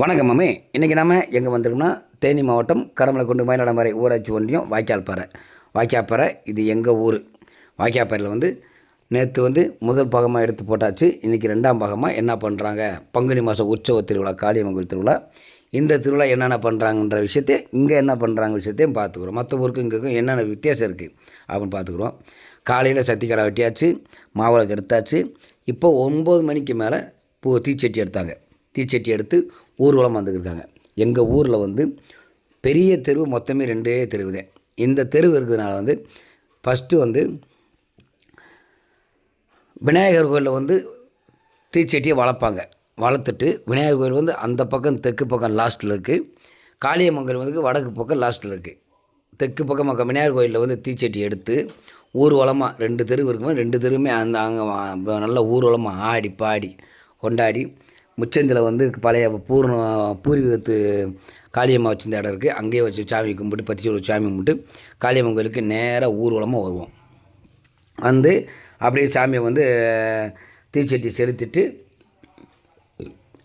வணக்கம் மாமே. இன்றைக்கி நம்ம எங்கே வந்திருக்கோம்னா தேனி மாவட்டம் கடமலைக்குண்டு மயிலாடம்பாறை ஊராட்சி ஒன்றியம் வாய்க்கால்பாறை. வாய்க்காப்பாறை இது எங்கள் ஊர். வாய்க்காப்பாறையில் வந்து நேற்று வந்து முதல் பாகமாக எடுத்து போட்டாச்சு. இன்றைக்கி ரெண்டாம் பாகமாக என்ன பண்ணுறாங்க பங்குனி மாதம் உற்சவ திருவிழா காளியம்மன் திருவிழா. இந்த திருவிழா என்னென்ன பண்ணுறாங்கன்ற விஷயத்தை இங்கே என்ன பண்ணுறாங்க விஷயத்தையும் பார்த்துக்குறோம். மற்ற ஊருக்கும் இங்கேக்கும் என்னென்ன வித்தியாசம் இருக்குது அப்படின்னு பார்த்துக்குறோம். காலையில் சத்தி கடை வெட்டியாச்சு மாவிளக்கு எடுத்தாச்சு. இப்போ ஒம்பது மணிக்கு மேலே பூ தீச்சட்டி எடுத்தாங்க. தீச்சட்டி எடுத்து ஊர்வலம் வந்துருக்காங்க எங்கள் ஊரில் வந்து பெரிய தெருவு மொத்தமே ரெண்டே தெருவு தான். இந்த தெருவு இருக்கிறதுனால வந்து ஃபஸ்ட்டு வந்து விநாயகர் கோயிலில் வந்து தீச்சட்டியை வளர்ப்பாங்க. வளர்த்துட்டு விநாயகர் கோயில் வந்து அந்த பக்கம் தெற்கு பக்கம் லாஸ்ட்டில் இருக்குது காளியம்மங்கல் வந்து வடக்கு பக்கம் லாஸ்ட்டில் இருக்குது தெற்கு பக்கம் பக்கம் விநாயகர் கோயிலில் வந்து தீச்சட்டி எடுத்து ஊர்வலமாக ரெண்டு தெரு இருக்குமே? ரெண்டு தெருவுமே அந்த அங்கே நல்லா ஊர்வலமாக ஆடி பாடி கொண்டாடி முச்சந்தில் வந்து பழைய பூர்ண பூர்வீகத்து காளியம்மா வச்சிருந்த இடம் இருக்குது அங்கேயே வச்சு சாமி கும்பிட்டு பத்திச்சூர் சாமி கும்பிட்டு காளியம்மன் கோயிலுக்கு நேராக ஊர்வலமாக வருவோம். வந்து அப்படியே சாமியை வந்து தீச்சட்டி செலுத்திட்டு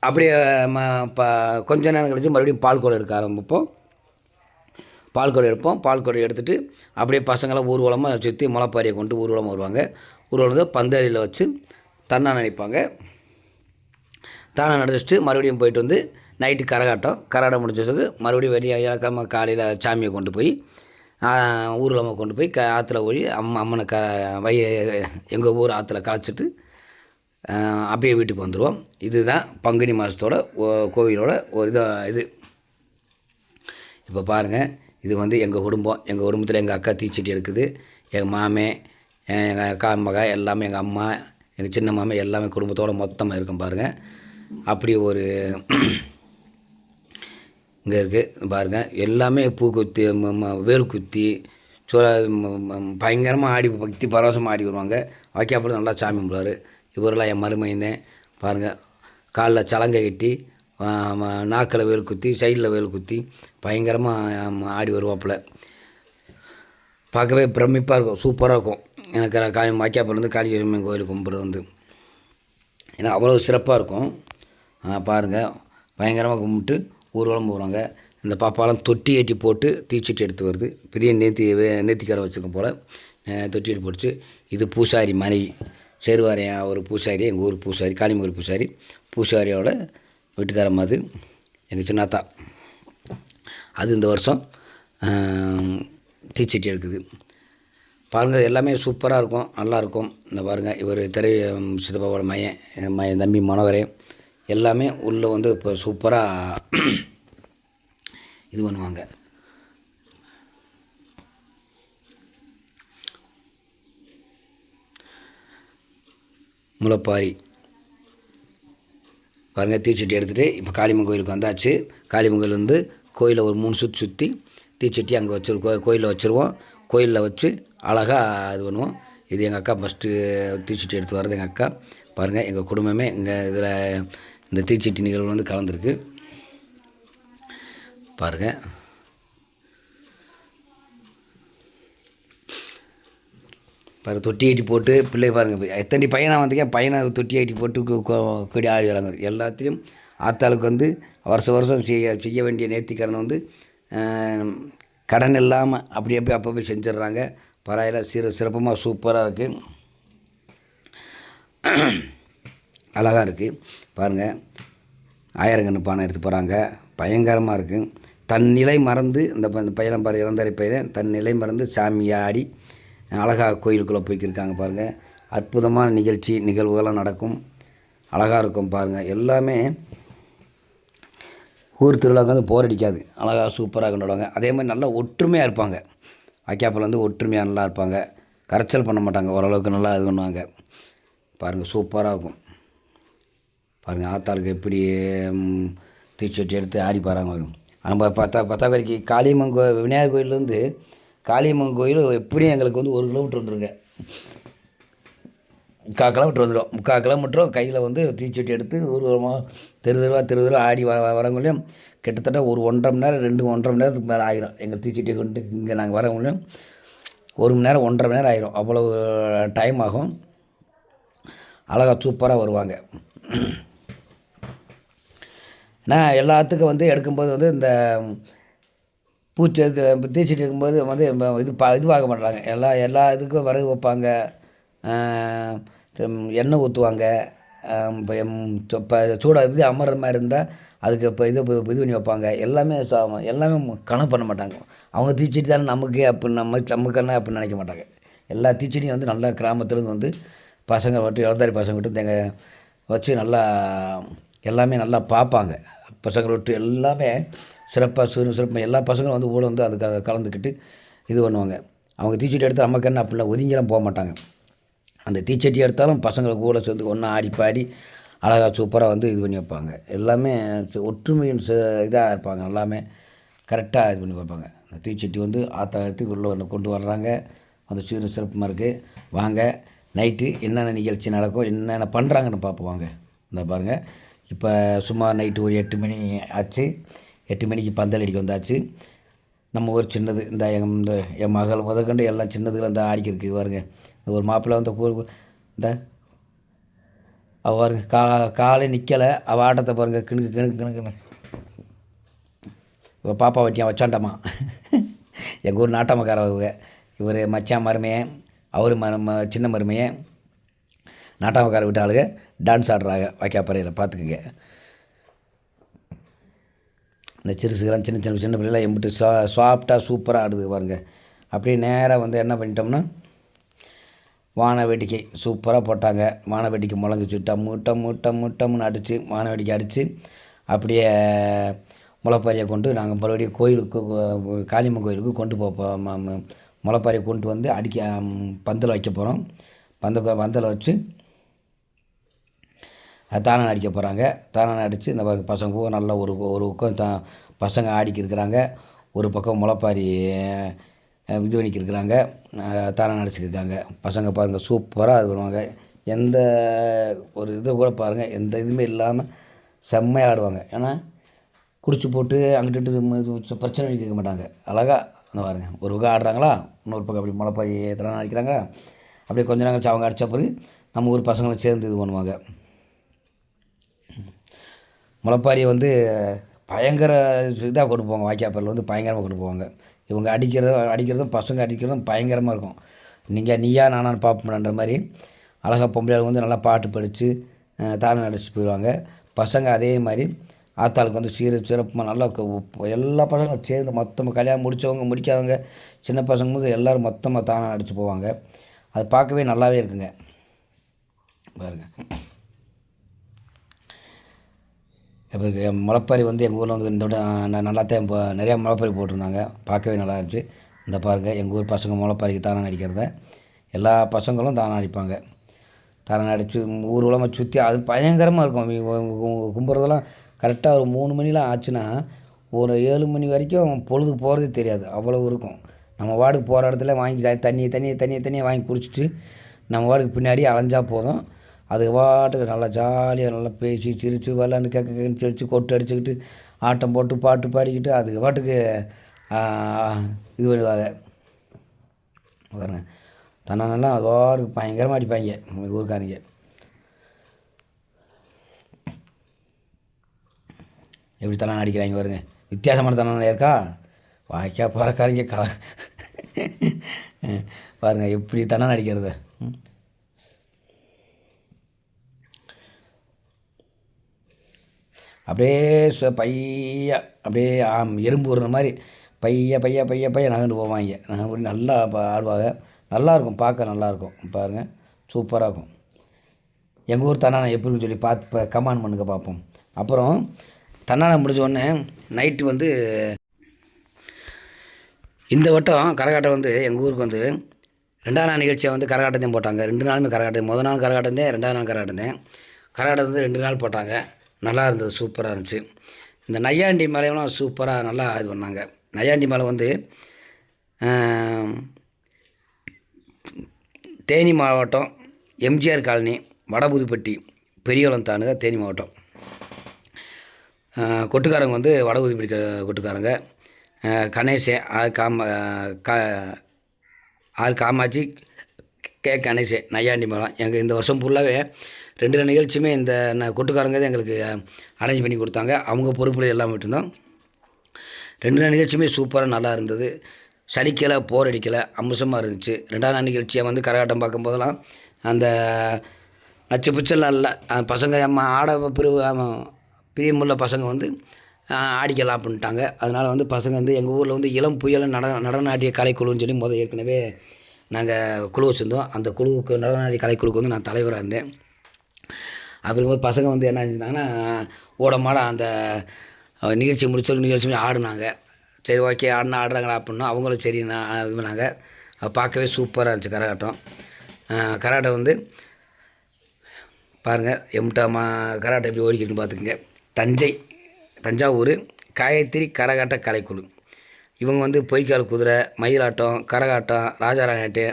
அப்படியே ம ப கொஞ்ச நேரம் கழிச்சு மறுபடியும் பால் எடுக்க ஆரம்பிப்போம். பால் எடுப்போம். பால் குடம் எடுத்துகிட்டு அப்படியே பசங்களாம் ஊர்வலமாக சுற்றி முளைப்பாரியை கொண்டு ஊர்வலமாக வருவாங்க. ஊர்வலம் வந்து வச்சு தன்னா நினைப்பாங்க. தானே நடந்துச்சுட்டு மறுபடியும் போயிட்டு வந்து நைட்டு கரகாட்டம். கரகாட்டம் முடிஞ்சதுக்கு மறுபடியும் வெளியே இலக்கமா காலையில் சாமியை கொண்டு போய் ஊர்வலமாக கொண்டு போய் க ஆற்றுல போய் அம்மா அம்மனை க வைய எங்கள் ஊர் ஆற்றுல களைச்சிட்டு அப்படியே வீட்டுக்கு வந்துடுவோம் இதுதான் பங்குனி மாதத்தோட ஓ- கோவிலோட ஒரு இதாக இது. இப்போ பாருங்கள் இது வந்து எங்கள் குடும்பம். எங்கள் குடும்பத்தில் எங்கள் அக்கா தீச்சட்டி எடுக்குது. எங்கள் மாமே எங்கள் அக்கா மகா எல்லாமே எங்கள் அம்மா எங்கள் சின்ன மாமே எல்லாமே குடும்பத்தோடு மொத்தமாக இருக்கும் பாருங்கள் அப்படி ஒரு இங்கே இருக்குது பாருங்கள் எல்லாமே பூ குத்தி வேல் குத்தி பயங்கரமாக ஆடி பக்தி பரவசமாக ஆடி வருவாங்க. வாக்கியாப்படம் நல்லா சாமி கும்பிடுவார். இவரெல்லாம் என் மருமையந்தேன் பாருங்கள் காலில் சலங்கை கட்டி நாக்கில் வேல் குத்தி சைடில் வேல் குத்தி பயங்கரமாக ஆடி வருவாப்புல. பார்க்கவே பிரமிப்பாக இருக்கும். சூப்பராக இருக்கும். எனக்கு காய் வாக்கியாப்பலேருந்து காளியம்மன் கோயில் கும்பிட்றது வந்து. ஏன்னா அவ்வளோ சிறப்பாக இருக்கும். பாருங்கள் பயங்கரமாக கும்பிட்டு ஊர்வலம் போகிறாங்க இந்த பாப்பாலாம் தொட்டி ஏற்றி போட்டு தீச்சட்டி எடுத்து வருது. பெரிய நேத்தி நேத்திக்கார வச்சுருக்க போல். தொட்டி ஏற்றி போட்டுச்சு. இது பூசாரி மனைவி. சேருவாரையன் ஒரு பூசாரி எங்கள் ஊர் பூசாரி காளிமுகர் பூசாரி. பூசாரியோட வீட்டுக்காரம்மா அது. எங்கள் சின்னாத்தா. அது இந்த வருஷம் தீச்சட்டி எடுக்குது. பாருங்கள் எல்லாமே சூப்பராக இருக்கும். நல்லாயிருக்கும் இந்த பாருங்கள் இவர் திரை சித்தப்பாவோட மையன் என் மையன் தம்பி மனோகரே. எல்லாமே உள்ளே வந்து இப்போ சூப்பராக இது பண்ணுவாங்க. முளைப்பாரி. பாருங்கள் தீச்சட்டி எடுத்துகிட்டு இப்போ காளியம்மன் கோயிலுக்கு வந்தாச்சு. காளியம்மன் கோயில் வந்து கோயிலை ஒரு மூணு சுற்றி சுற்றி தீச்சட்டி அங்கே வச்சுருக்கோம் கோயிலில் வச்சுருவோம். கோயிலில் வச்சு அழகாக இது பண்ணுவோம். இது எங்கள் அக்கா ஃபஸ்ட்டு தீச்சட்டி எடுத்து வர்றது எங்கள் அக்கா. பாருங்கள் எங்கள் குடும்பமே எங்கள் இதில் இந்த தீச்சட்டி நிகழ்வு வந்து கலந்துருக்கு. பாருங்கள் பாரு தொட்டி ஏட்டி போட்டு பிள்ளை பாருங்கள் எத்தனை பையனாக வந்தீங்க? பையனை தொட்டி ஏட்டி போட்டு கொ- கொடி ஆடி வராங்க எல்லாத்தையும் ஆத்தாளுக்கு வந்து வருஷம் வருஷம் செய்ய செய்ய வேண்டிய நேர்த்திக்கடன் வந்து கடன் இல்லாமல் அப்படி அப்படி அப்போ போய் செஞ்சிடுறாங்க. பரவாயில்ல சிற சிறப்பமாக சூப்பராக இருக்குது அழகாக இருக்குது பாருங்கள் ஆயிரங்கன்று பானை எடுத்து போகிறாங்க பயங்கரமாக இருக்குது தன் நிலை மறந்து இந்த ப- பையன் பாரு இளந்தரை பையன் தன் நிலை மறந்து சாமியை ஆடி அழகாக கோயிலுக்குள்ளே போய்க்கிருக்காங்க பாருங்கள் அற்புதமான நிகழ்ச்சி நிகழ்வுகள்லாம் நடக்கும். அழகாக இருக்கும் பாருங்கள் எல்லாமே ஊர் திருவிழாவுக்கு வந்து போர் அடிக்காது. அழகாக சூப்பராக கொண்டாடுவாங்க. அதே மாதிரி நல்லா ஒற்றுமையாக இருப்பாங்க. வாக்கியாப்பில் வந்து ஒற்றுமையாக நல்லா இருப்பாங்க. கரைச்சல் பண்ண மாட்டாங்க. ஓரளவுக்கு நல்லா இது பண்ணுவாங்க. பாருங்கள் சூப்பராக இருக்கும். பாருங்கள் ஆத்தாளுக்கு எப்படி ம், எடுத்து ஆடி பாருங்க நம்ம பத்தா பத்தாக்குறைக்கு காளியம்மன் கோ விநாயகர் கோயிலேருந்து காளியம்மன் கோயில் எப்படியும் எங்களுக்கு வந்து ஒரு கிலோமீட்டர் வந்துருங்க. முக்கால் கிலோமீட்டர் வந்துடும் முக்கால் கிலோமீட்டரும் கையில் வந்து தீச்சட்டி எடுத்து ஊர்வலமாக தெரு தெருவா தெரு தெருவா ஆடி வர வரவங்களையும் கிட்டத்தட்ட ஒரு ஒன்றரை மணி நேரம் ரெண்டு ஒன்றரை மணி நேரத்துக்கு மேலே ஆகிரும் எங்கள் தீச்சட்டியை கொண்டு இங்கே நாங்கள் வரவங்களையும் ஒரு மணி நேரம் ஒன்றரை மணி நேரம் ஆயிரும். அவ்வளோ டைம் ஆகும். அழகாக சூப்பராக வருவாங்க. ஏன்னா எல்லாத்துக்கும் வந்து எடுக்கும்போது வந்து இந்த பூச்சி இது தீச்சட்டி இருக்கும்போது வந்து இது பா இது பார்க்க மாட்டாங்க எல்லா எல்லா இதுக்கும் விறகு வைப்பாங்க எண்ணெய் ஊற்றுவாங்க இப்போ சூடாக இது அமர்ற மாதிரி இருந்தால் அதுக்கு இப்போ இது இது பண்ணி வைப்பாங்க. எல்லாமே எல்லாமே கணக்கு பண்ண மாட்டாங்க. அவங்க தீச்சட்டி தானே நமக்கு அப்படின்னு நம்ம நமக்குன்னா அப்படின்னு நினைக்க மாட்டாங்க. எல்லா தீச்சட்டியும் வந்து நல்லா கிராமத்துலேருந்து வந்து பசங்க மட்டும் இளந்தாரி பசங்க மட்டும் தேங்க வச்சு நல்லா எல்லாமே நல்லா பார்ப்பாங்க. பசங்களை விட்டு எல்லாமே சிறப்பாக சிறு சிறப்பாக எல்லா பசங்களும் வந்து ஊட வந்து அதுக்கு கலந்துக்கிட்டு இது பண்ணுவாங்க. அவங்க தீச்சட்டி எடுத்தால் நமக்கு என்ன அப்படிலாம் ஒதுங்கிலாம் போக மாட்டாங்க. அந்த தீச்சட்டி எடுத்தாலும் பசங்களை கூட சேர்ந்து ஒன்றா ஆடி பாடி அழகாக சூப்பராக வந்து இது பண்ணி வைப்பாங்க. எல்லாமே ச- ஒற்றுமையின் இதாக இருப்பாங்க. எல்லாமே கரெக்டாக இது பண்ணி வைப்பாங்க. அந்த தீச்சட்டி வந்து ஆத்தாயிரத்துக்கு எடுத்து உள்ளே கொண்டு வர்றாங்க. அந்த சீரும் சிறப்புமாக இருக்குது வாங்க நைட்டு என்னென்ன நிகழ்ச்சி நடக்கும் என்னென்ன பண்ணுறாங்கன்னு பார்ப்போம் வாங்க. இந்த பாருங்கள் இப்போ சும்மா நைட்டு ஒரு எட்டு மணி ஆச்சு. எட்டு மணிக்கு பந்தல் அடிக்க வந்தாச்சு. நம்ம ஒரு சின்னது இந்த இந்த என் மகள் முதற்கண்டு எல்லாம் சின்னதுகளை இந்த ஆடிக்கிறதுக்கு வருங்க இந்த ஒரு மாப்பிள்ளை வந்து கூ- இந்த அவள் பாருங்க கா காலை நிற்கலை அவள் ஆட்டத்தை பாருங்க கிணுக்கு கிணுக்கு கிணுக்குன்னு இவள் பாப்பா வட்டியான் வச்சாண்டாமா? எங்கள் ஊர் நாட்டாமக்காரவங்க. இவர் மச்சான் மருமையன் அவர் ம ம- சின்ன மருமையன். நாட்டாமக்கார விட்ட ஆளுங்க டான்ஸ் ஆடுறாங்க வைக்காப்பறையில் பார்த்துக்குங்க. இந்த சிறுசுகள்லாம் சின்ன சின்ன சின்ன பிள்ளைலாம் எம்பிட்டு சா சாஃப்டாக சூப்பராக ஆடுது பாருங்கள் அப்படியே நேராக வந்து என்ன பண்ணிட்டோம்னா வான வேடிக்கை சூப்பராக போட்டாங்க. வான வேடிக்கை முழங்குச்சு. டம்மு டம்மு டம்மு டம்முன்னு அடித்து வான வேடிக்கை அடித்து அப்படியே முளைப்பாரியை கொண்டு நாங்கள் மறுபடியும் கோயிலுக்கு காளியம்மன் கோயிலுக்கு கொண்டு போப்போம் முளைப்பாரியை கொண்டு வந்து அடிக்க பந்தல் வைக்க போகிறோம் பந்த பந்தலை வச்சு அது தானம் அடிக்க போகிறாங்க. தானம் அடித்து இந்த பாருங்க பசங்க பூரா நல்லா ஒரு ஒரு பக்கம் தா பசங்க ஆடிக்கி இருக்கிறாங்க. ஒரு பக்கம் முளைப்பாரி இது பண்ணிக்கி இருக்கிறாங்க. தானம் அடிச்சுக்கிருக்காங்க பசங்க பாருங்கள் சூப்பராக இது பண்ணுவாங்க. எந்த ஒரு இது கூட பாருங்கள் எந்த இதுவுமே இல்லாமல் செம்மையாக ஆடுவாங்க. ஏன்னா குடிச்சு போட்டு அங்கிட்டு இங்கிட்டு இது பிரச்சனை கேட்க மாட்டாங்க. அழகாக அந்த பாருங்கள் ஒரு பக்கம் ஆடுறாங்களா இன்னொரு பக்கம் அப்படி முளைப்பாரி தானே அடிக்கிறாங்களா அப்படியே கொஞ்ச நேரம் கழிச்சு அவங்க அடித்த பிறகு நம்ம ஊர் பசங்களை சேர்ந்து இது பண்ணுவாங்க. முளைப்பாரியை வந்து பயங்கர இதாக கொண்டு போவாங்க. வாய்க்காப்பரில் வந்து பயங்கரமாக கொண்டு போவாங்க. இவங்க அடிக்கிறதும் அடிக்கிறதும் பசங்க அடிக்கிறதும் பயங்கரமாக இருக்கும். நீங்கள் நீயா நானான்னு பார்ப்போம்ன்ற மாதிரி அழகா பொம்பளை வந்து நல்லா பாட்டு படித்து தானம் நடிச்சுட்டு போயிடுவாங்க. பசங்க அதே மாதிரி ஆத்தாளுக்கு வந்து சீர சிறப்பாக நல்லா எல்லா பசங்களும் சேர்ந்து மொத்தமாக கல்யாணம் முடித்தவங்க முடிக்காதவங்க சின்ன பசங்களுக்கு எல்லோரும் மொத்தமாக தானம் அடித்து போவாங்க. அது பார்க்கவே நல்லாவே இருக்குங்க. பாருங்கள் இப்போ இருக்கு, முளைப்பாரி வந்து எங்கள் ஊரில் வந்து இந்த விட ந- நல்லா தான் இப்போ நிறையா முளைப்பாரி போட்டிருந்தாங்க. பார்க்கவே நல்லா இருந்துச்சு இந்த பாருங்கள் எங்கள் ஊர் பசங்க முளைப்பாரிக்கு தானம் அடிக்கிறத. எல்லா பசங்களும் தானம் அடிப்பாங்க. தானம் அடித்து ஊர் உலகமாக சுற்றி அது பயங்கரமாக இருக்கும். கும்புறதெல்லாம் கும்பிட்றதெல்லாம் கரெக்டாக ஒரு மூணு மணிலாம் ஆச்சுன்னா ஒரு ஏழு மணி வரைக்கும் பொழுது போகிறதே தெரியாது. அவ்வளோ இருக்கும். நம்ம வார்டுக்கு போகிற இடத்துல வாங்கி த- தண்ணி தண்ணியை தண்ணியை தண்ணியை வாங்கி குடிச்சிட்டு நம்ம வார்டுக்கு பின்னாடி அலைஞ்சா போதும். அது பாட்டுக்கு நல்லா ஜாலியாக நல்லா பேசி சிரித்து விளாண்டு கேட்க கேட்கன்னு சிரித்து கொட்டு அடிச்சுக்கிட்டு ஆட்டம் போட்டு பாட்டு பாடிக்கிட்டு அதுக்கு பாட்டுக்கு இது பண்ணுவாங்க. பாருங்க. தன்னெல்லாம் அது பாட்டுக்கு பயங்கரமாக அடிப்பாங்க நம்ம ஊருக்காரங்க எப்படி தண்ணா அடிக்கிறாங்க பாருங்க. வித்தியாசமான தண்ணா இருக்கா? வாய்க்கா போகிறக்காரங்க கதை பாருங்க எப்படி தண்ணா அடிக்கிறது. அப்படியே ச- பைய அப்படியே ஆம், எறும்பு விடுற மாதிரி பைய பைய பைய பைய நகர்ந்து போவாங்க நகர்ந்து நல்லா ஆடுவாங்க. நல்லாயிருக்கும் பார்க்க நல்லாயிருக்கும். பாருங்கள் சூப்பராக இருக்கும். எங்கள் ஊர் தன்னான எப்படின்னு சொல்லி பார்த்து இப்போ கமெண்ட் பண்ணுங்க பார்ப்போம். அப்புறம் தன்னான முடிஞ்சோடனே நைட்டு வந்து இந்த வட்டம் கரகாட்டம் வந்து எங்கள் ஊருக்கு வந்து ரெண்டாம் நாள் நிகழ்ச்சியை வந்து கரகாட்டத்தையும் போட்டாங்க. ரெண்டு நாளுமே கரகாட்டம் முதல் நாள் கரகாட்டம் தான் ரெண்டாவது நாள் கரகாட்டம் தான் கரகாட்டம் வந்து ரெண்டு நாள் போட்டாங்க. நல்லா இருந்தது சூப்பராக இருந்துச்சு. இந்த நையாண்டி மலையெல்லாம் சூப்பராக நல்லா இது பண்ணாங்க. நையாண்டி மலை வந்து தேனி மாவட்டம் எம்ஜிஆர் காலனி வடபுதுப்பட்டி பெரியவளம் தானுங்க தேனி மாவட்டம். கொட்டுக்காரங்க வந்து வடபுதுப்பட்டி கொட்டுக்காரங்க. கணேசன் ஆர் காம கா ஆர் காமாட்சி கே கணேசன் நையாண்டி மலம் எங்கள் இந்த வருஷம் ஃபுல்லாகவே ரெண்டு நிகழ்ச்சியுமே இந்த கொட்டுக்காரங்க தான் எங்களுக்கு அரேஞ்ச் பண்ணி கொடுத்தாங்க. அவங்க பொறுப்பில் எல்லாம் விட்டுருந்தோம். ரெண்டு நிகழ்ச்சியுமே சூப்பராக நல்லா இருந்தது. சலிக்கலை போர் அடிக்கலை அம்சமாக இருந்துச்சு. ரெண்டாவது நாள் நிகழ்ச்சியை வந்து கரகாட்டம் பார்க்கும்போதெல்லாம் அந்த நச்சு பிச்சல்லாம் இல்லை. பசங்க ஆட பிரிவு பிரியமுள்ள பசங்க வந்து ஆடிக்கலாம் அப்படின்ட்டாங்க. அதனால் வந்து பசங்க வந்து எங்கள் ஊரில் வந்து இளம் புயல் நட நடனாட்டிய கலைக்குழுன்னு சொல்லி முதல் ஏற்கனவே நாங்கள் குழு வச்சுருந்தோம். அந்த குழுவுக்கு நடனாட்டிய கலைக்குழுக்கு வந்து நான் தலைவராக இருந்தேன். அப்படிங்கும்போது பசங்க வந்து என்ன செஞ்சாங்கன்னா ஓட மாட அந்த நிகழ்ச்சி முடிச்சோம் நிகழ்ச்சி முடிச்சு ஆடினாங்க. சரி ஓகே ஆடினா ஆடுறாங்களா அப்படின்னா அவங்களும் சரி நான் இது பண்ணாங்க. பார்க்கவே சூப்பராக இருந்துச்சு கரகாட்டம். கரகாட்டம் வந்து பாருங்கள் எம்டாமா கரகாட்டம் எப்படி ஓடிக்கிட்டு பார்த்துக்குங்க. தஞ்சை தஞ்சாவூர் காயத்திரி கரகாட்ட கலைக்குழு. இவங்க வந்து பொய்க்கால் குதிரை மயிலாட்டம் கரகாட்டம் ராஜாராயட்டு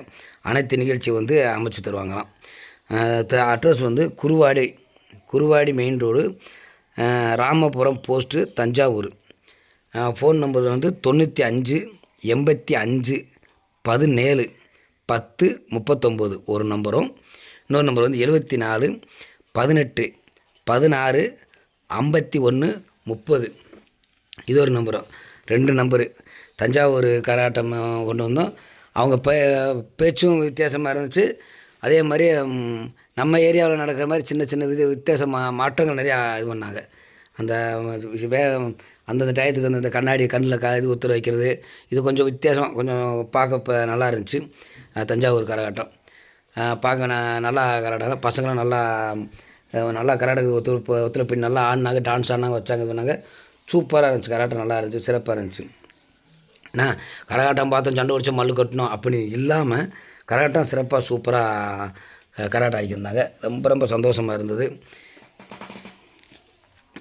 அனைத்து நிகழ்ச்சி வந்து அமைச்சு தருவாங்களாம். அட்ரஸ் வந்து Kuruvadi Kuruvadi main road Ramapuram post Thanjavur. Phone number வந்து தொண்ணூற்றி அஞ்சு எண்பத்தி அஞ்சு பதினேழு பத்து முப்பத்தொம்போது. ஒரு நம்பரும். இன்னொரு நம்பர் வந்து எழுபத்தி நாலு பதினெட்டு பதினாறு ஐம்பத்தி ஒன்று முப்பது. இது ஒரு நம்பரும் ரெண்டு நம்பரு. தஞ்சாவூர் கராட்டம் கொண்டு வந்தோம். அவங்க பே பேச்சும் வித்தியாசமாக இருந்துச்சு. அதே மாதிரி நம்ம ஏரியாவில் நடக்கிற மாதிரி சின்ன சின்ன வித வித்தியாச மா மாற்றங்கள் நிறையா இது பண்ணாங்க. அந்த வே அந்தந்த டயத்துக்கு அந்தந்த கண்ணாடி கண்ணில் க இது ஒத்துற வைக்கிறது இது கொஞ்சம் வித்தியாசம் கொஞ்சம் பார்க்க இப்போ நல்லா இருந்துச்சு. தஞ்சாவூர் கரகாட்டம். பார்க்க ந- நல்லா கரகாட்டம். பசங்களும் நல்லா நல்லா கரகாட்டத்துக்கு ஒத்துழைப்பு ஒத்துழைப்பு நல்லா ஆடினாங்க டான்ஸ் ஆடினாங்க வச்சாங்க இது பண்ணாங்க. சூப்பராக இருந்துச்சு. கரகாட்டம் நல்லா இருந்துச்சு. சிறப்பாக இருந்துச்சு. நான் கரகாட்டம் பார்த்தோம் சண்டை உடிச்சோம் மல்லு கட்டணும் அப்படின்னு இல்லாமல் கரகாட்டம் சிறப்பாக சூப்பராக கரகாட்டம் ஆகியிருந்தாங்க ரொம்ப ரொம்ப சந்தோஷமாக இருந்தது.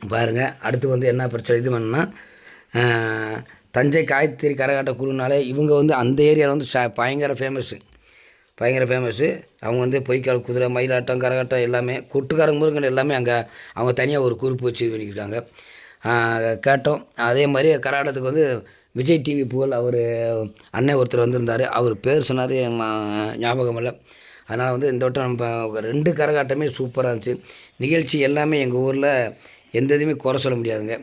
பாருங்கள் அடுத்து வந்து என்ன பிரச்சனை இது பண்ணால் தஞ்சை காயத்திரி கரகாட்ட குழுனாலே இவங்க வந்து அந்த ஏரியாவில் வந்து ச- பயங்கர ஃபேமஸ்ஸு பயங்கர ஃபேமஸ்ஸு அவங்க வந்து பொய்க்கால் குதிரை மயிலாட்டம் கரகாட்டம் எல்லாமே கொட்டுக்காரங்க முருகன் எல்லாமே அங்கே அவங்க தனியாக ஒரு குறிப்பு வச்சு பண்ணிக்கிட்டாங்க கேட்டோம். அதே மாதிரி கரகாட்டத்துக்கு வந்து விஜய் டிவி புகழ் அவர் அண்ணன் ஒருத்தர் வந்திருந்தார். அவர் பேர் சொன்னார் ஞாபகம் இல்லை. அதனால் வந்து இந்த வட்டம் நம்ம ரெண்டு கரகாட்டமே சூப்பராக இருந்துச்சு. நிகழ்ச்சி எல்லாமே எங்கள் ஊரில் எந்த இதுவுமே குறை சொல்ல முடியாதுங்க.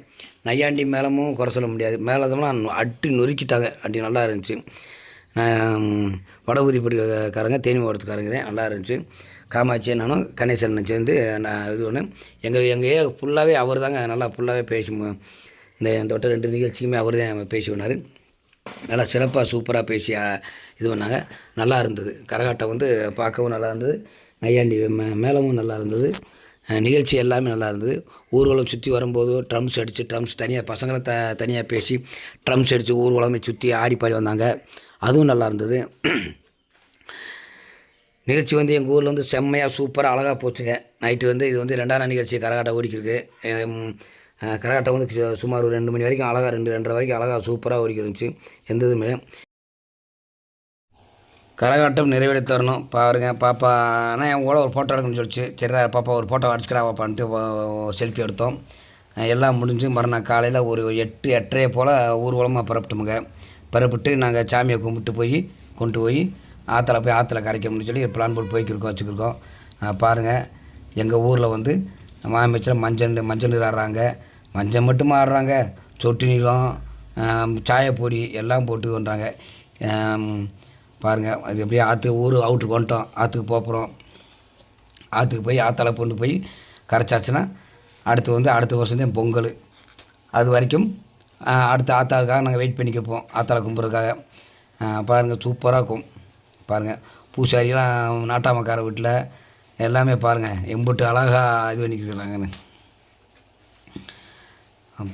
நையாண்டி மேளமும் குறை சொல்ல முடியாது. மேலதெல்லாம் அட்டு நொறுக்கிட்டாங்க. அப்படி நல்லா இருந்துச்சு. வடபூதிப்பட்டிக்காரங்க வட தேனி மாவட்டத்துக்காரங்க தான் நல்லா இருந்துச்சு. காமாட்சி நானும் கணேசன் சேர்ந்து நான் இது ஒன்று எங்கள் எங்கள் ஏ ஃபுல்லாகவே அவர் தாங்க நல்லா ஃபுல்லாகவே பேசி இந்த இந்த ரெண்டு நிகழ்ச்சிக்குமே அவர் தான் பேசி பண்ணார் நல்லா சிறப்பாக சூப்பராக பேசி இது பண்ணாங்க. நல்லா இருந்தது. கரகாட்டம் வந்து பார்க்கவும் நல்லா இருந்தது. நையாண்டி மே- மேளமும் நல்லா இருந்தது. நிகழ்ச்சி எல்லாமே நல்லா இருந்தது. ஊர்வலம் சுற்றி வரும்போது ட்ரம்ஸ் அடித்து ட்ரம்ஸ் தனியாக பசங்களை த தனியாக பேசி ட்ரம்ஸ் அடித்து ஊர்வலமே சுற்றி ஆடி பாடி வந்தாங்க. அதுவும் நல்லா இருந்தது. நிகழ்ச்சி வந்து எங்கள் ஊரில் வந்து செம்மையாக சூப்பராக அழகாக போச்சுங்க. நைட்டு வந்து இது வந்து ரெண்டாம் நாள் நிகழ்ச்சி கரகாட்டம் ஓடிக்கிருக்கு. கரகாட்டம் வந்து சு- சுமார் ஒரு ரெண்டு மணி வரைக்கும் அழகாக ரெண்டு ரெண்டரை வரைக்கும் அழகாக சூப்பராக ஓடிக்கிருந்துச்சு எந்த இதுவுமே. கரகாட்டம் நிறைவேறி தரணும். பாருங்க பாப்பா ஆனால் என் கூட ஒரு ஃபோட்டோ எடுக்கணும்னு சொல்லிச்சு. சரி பாப்பா ஒரு ஃபோட்டோ அடிச்சுக்கடா பாப்பான்ட்டு செல்ஃபி எடுத்தோம். எல்லாம் முடிஞ்சு மறுநாள் காலையில் ஒரு எட்டு எட்டரை போல் ஊர்வலமாக பரப்பிட்டோமுங்க பரப்பிட்டு நாங்கள் சாமியை கும்பிட்டு போய் கொண்டு போய் ஆற்றுல போய் ஆற்றுல கரைக்கணும்னு சொல்லி பிளான் போட்டு போய்க்கிருக்கோம் வச்சுக்கிருக்கோம். பாருங்கள் எங்கள் ஊரில் வந்து மாமிச்சர் மஞ்சள் மஞ்சள் நீர் ஆடுறாங்க மஞ்சள் மட்டுமா ஆடுறாங்க. சொட்டு நீளம் சாயப்பொடி எல்லாம் போட்டு பண்ணுறாங்க பாருங்கள் அது எப்படியே ஆற்று ஊர் அவுட்டுக்கு வந்துட்டோம். ஆற்றுக்கு போகிறோம் ஆற்றுக்கு போய் ஆத்தால கொண்டு போய் கரைச்சாச்சுன்னா அடுத்து வந்து அடுத்த வருஷம் தான் பொங்கல். அது வரைக்கும் அடுத்த ஆத்தாளுக்காக நாங்கள் வெயிட் பண்ணிக்கப்போம் ஆத்தாளை கும்புறதுக்காக பாருங்கள் சூப்பராக இருக்கும். பாருங்கள் பூசாரியெலாம் நாட்டாமக்கார வீட்டில் எல்லாமே பாருங்கள் எம்புட்டு அழகாக இது பண்ணிக்கிறாங்கன்னு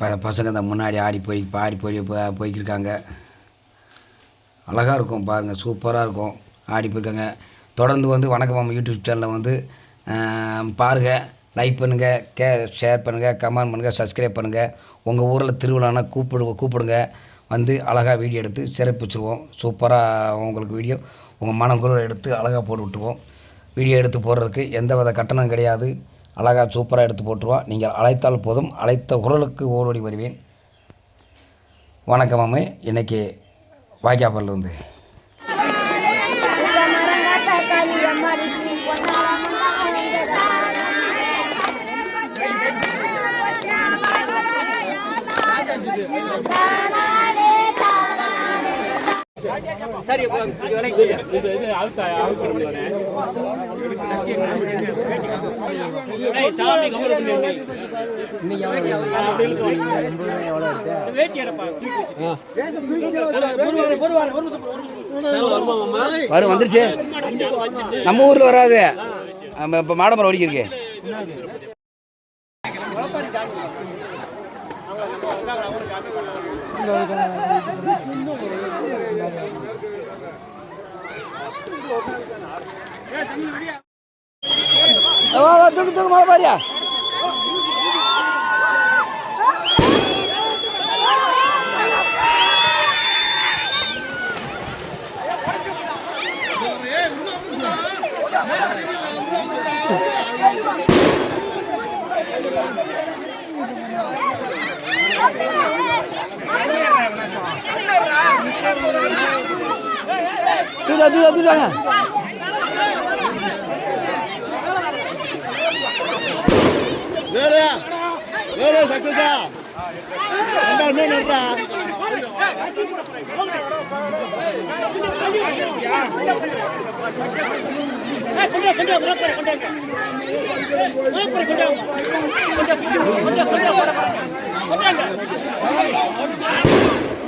ப பசங்க இந்த முன்னாடி ஆடி போய் பாடி போய் போய்க்கிருக்காங்க. அழகாக இருக்கும் பாருங்கள் சூப்பராக இருக்கும். ஆடி போயிருக்காங்க தொடர்ந்து வந்து வணக்கம் மாமா யூடியூப் சேனலில் வந்து பாருங்கள் லைக் பண்ணுங்கள் கே ஷேர் பண்ணுங்கள் கமெண்ட் பண்ணுங்கள் சப்ஸ்கிரைப் பண்ணுங்கள் உங்கள் ஊரில் திருவிழானா கூப்பிடு கூப்பிடுங்க. வந்து அழகாக வீடியோ எடுத்து சிறப்பிச்சுருவோம். சூப்பராக உங்களுக்கு வீடியோ உங்கள் மனக்குரல் எடுத்து அழகாக போட்டு விட்டுருவோம். வீடியோ எடுத்து போடுறதுக்கு எந்த வித கட்டணம் கிடையாது. அழகாக சூப்பராக எடுத்து போட்டுருவான் நீங்கள் அழைத்தால் போதும். அழைத்த குரலுக்கு ஓடோடி வருவேன். வணக்கம் அம்மே. இன்றைக்கி வாய்க்காப்பர்லேருந்து Bye. சரி வரும் வந்துருச்சு. நம்ம ஊரில் வராது. நம்ம இப்போ மாடமரம் ஓடிக்கிருக்கு. வா, ದುಡ್ಡು ದುಡ್ಡು ಮಾಡಬಾರ್ಯ Dura, dura, dura. தூடா தூடாங்க Velu Velu சக்சஸா ரெண்டாவது மீன்